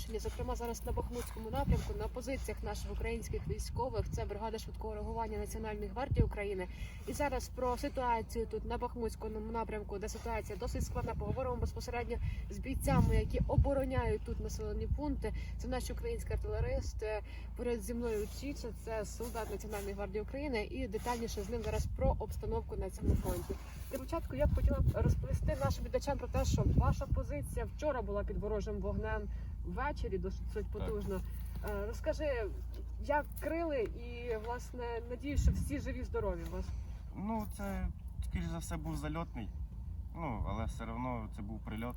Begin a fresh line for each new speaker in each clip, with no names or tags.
Луганщині, зокрема зараз на Бахмутському напрямку, на позиціях наших українських військових. Це бригада швидкого реагування Національної гвардії України. І зараз про ситуацію тут на Бахмутському напрямку, де ситуація досить складна. Поговоримо безпосередньо з бійцями, які обороняють тут населені пункти. Це наші українські артилеристи. Поряд зі мною вчиться. Це солдат Національної гвардії України. І детальніше з ним зараз про обстановку на цьому фронті. Для початку я б хотіла розповісти нашим глядачам про те, що ваша позиція вчора була під ворожим вогнем ввечері, досить потужно. Так. Розкажи, як крили, і власне надіюсь, що всі живі, здорові у вас.
Ну, це, скоріш за все, був зальотний. Ну, але все одно це був прильот.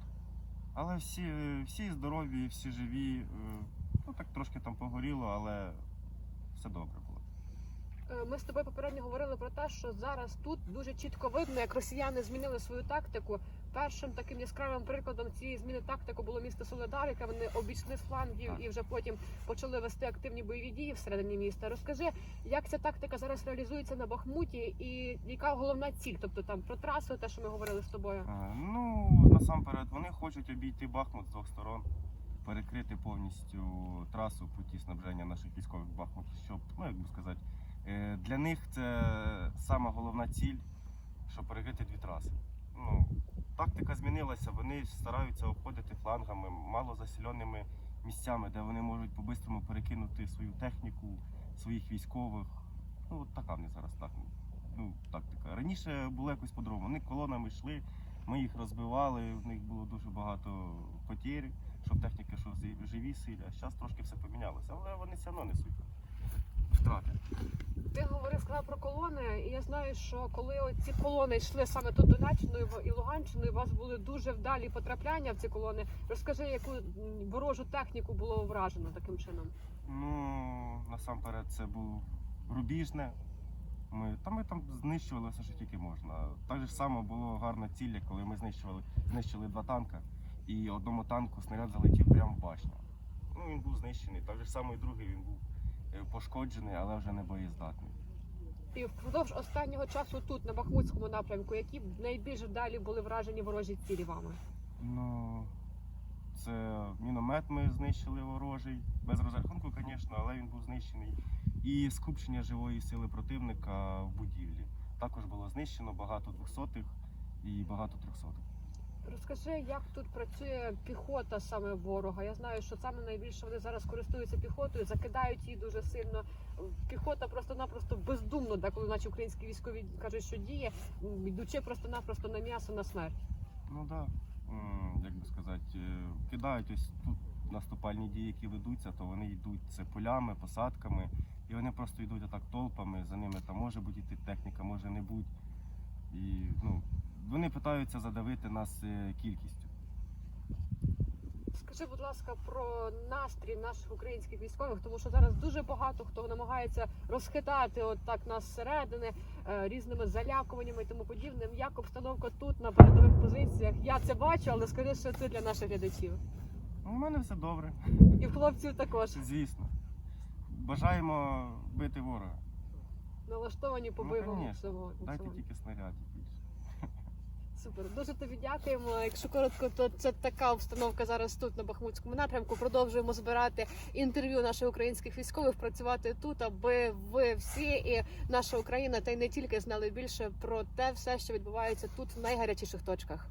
Але всі, всі здорові, всі живі. Е, Ну, так трошки там погоріло, але все добре було.
Е, Ми з тобою попередньо говорили про те, що зараз тут дуже чітко видно, як росіяни змінили свою тактику. Першим таким яскравим прикладом цієї зміни тактику було місто Соледар, яке вони обійшли з флангів і вже потім почали вести активні бойові дії всередині міста. Розкажи, як ця тактика зараз реалізується на Бахмуті, і яка головна ціль? Тобто там про трасу, те, що ми говорили з тобою.
Ну, насамперед, вони хочуть обійти Бахмут з двох сторон, перекрити повністю трасу путі снабження наших військових Бахмут, щоб, ну як би сказати, для них це сама головна ціль, щоб перекрити дві траси. Ну, тактика змінилася, вони стараються обходити флангами, малозасіленими місцями, де вони можуть по-бистрому перекинути свою техніку, своїх військових. Ну, от така в них зараз так, ну, тактика. Раніше було якось по-другому. Вони колонами йшли, ми їх розбивали, в них було дуже багато потерь, щоб техніка що живі силі. А зараз трошки все помінялося, але вони все одно несуть втрати.
Ти говорив сказав про колони, і я знаю, що коли ці колони йшли саме тут Донеччиною і Луганщиною, у вас були дуже вдалі потрапляння в ці колони. Розкажи, яку ворожу техніку було вражено таким чином?
Ну, насамперед, це був рубіжне. Ми, та ми там знищували все, що тільки можна. Так же само було гарна цілля, коли ми знищували, знищили два танка, і одному танку снаряд залетів прямо в башню. Ну, він був знищений. Так же само і другий він був пошкоджений, але вже не боєздатний.
І впродовж останнього часу тут, на Бахмутському напрямку, які найбільш вдалі були вражені ворожі цілі вами?
Ну, це міномет ми знищили ворожий, без розрахунку, звісно, але він був знищений. І скупчення живої сили противника в будівлі. Також було знищено багато двохсотих і багато трьохсотих.
Розкажи, як тут працює піхота саме ворога. Я знаю, що саме найбільше вони зараз користуються піхотою, закидають її дуже сильно. Піхота просто-напросто бездумно, деколи наші українські військові кажуть, що діє, йдучи просто-напросто на м'ясо на смерть.
Ну так, да. Як би сказати, е, кидають ось тут наступальні дії, які ведуться, то вони йдуть це полями, посадками, і вони просто йдуть отак толпами, за ними там може бути йти техніка, може не бути. І ну, вони питаються задавити нас е, кількістю.
Скажи, будь ласка, про настрій наших українських військових, тому що зараз дуже багато хто намагається розхитати от так нас зсередини е, різними залякуваннями і тому подібним. Як обстановка тут на передових позиціях? Я це бачу, але скажи, що це для наших глядачів.
У мене все добре,
І в хлопців також
звісно. Бажаємо бити ворога.
налаштовані по
Ну,
всьому.
Дайте тільки снарядів більше.
Супер, дуже тобі дякуємо. Якщо коротко, то це така обстановка зараз тут на Бахмутському напрямку. Продовжуємо збирати інтерв'ю наших українських військових, працювати тут, аби ви всі і наша Україна, та й не тільки знали більше про те все, що відбувається тут в найгарячіших точках.